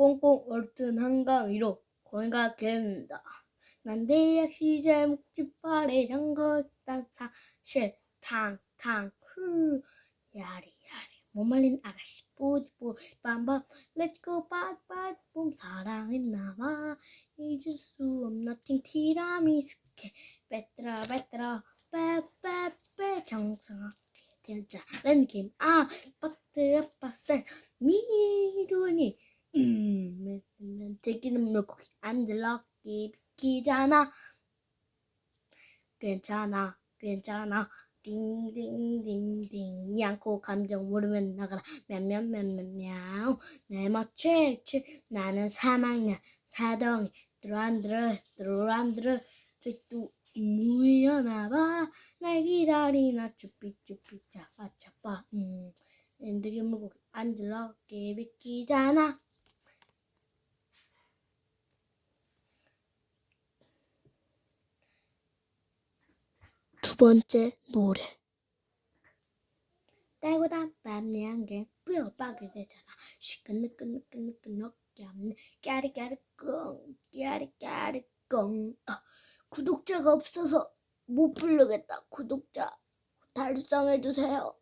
꽁꽁 얼뜬 한강 위로 고개가 됩니다. 난 대학 시절 묵지발에 잠궈있던 사실 탕탕 훌 야리 야리. 못 말린 아가씨 뿌디뿌디 빰빰. 렛츠고 빠빠뿜 사랑했나봐. 잊을 수 없는 티라미스케. 빼뜨라 빼뜨라. 빼빼빼. 정성하게 되자는 김아 빠뜨 빠센 미루니. 음 들기는 물고기. 안 들렀기 비키잖아. 괜찮아, 괜찮아. 띵띵띵띵 양코 감정 모르면 나가라. 냠냠냠냠냠 내맛최최 나는 사망년. 사동이. 드란드르 드란드르 또 무연하봐 날 기다리나 쭈삐쭈삐. 자빠 자빠 음. 엔드기 물고기. 안 들러깨비끼잖아. 번째 노래. 딸고다 밤양갱 뿌여박이 되잖아. 시끈느끈느끈느끈 어깨 없네. 까리까리꿍 까리까리꿍. 아, 구독자가 없어서 못 부르겠다. 구독자 달성해주세요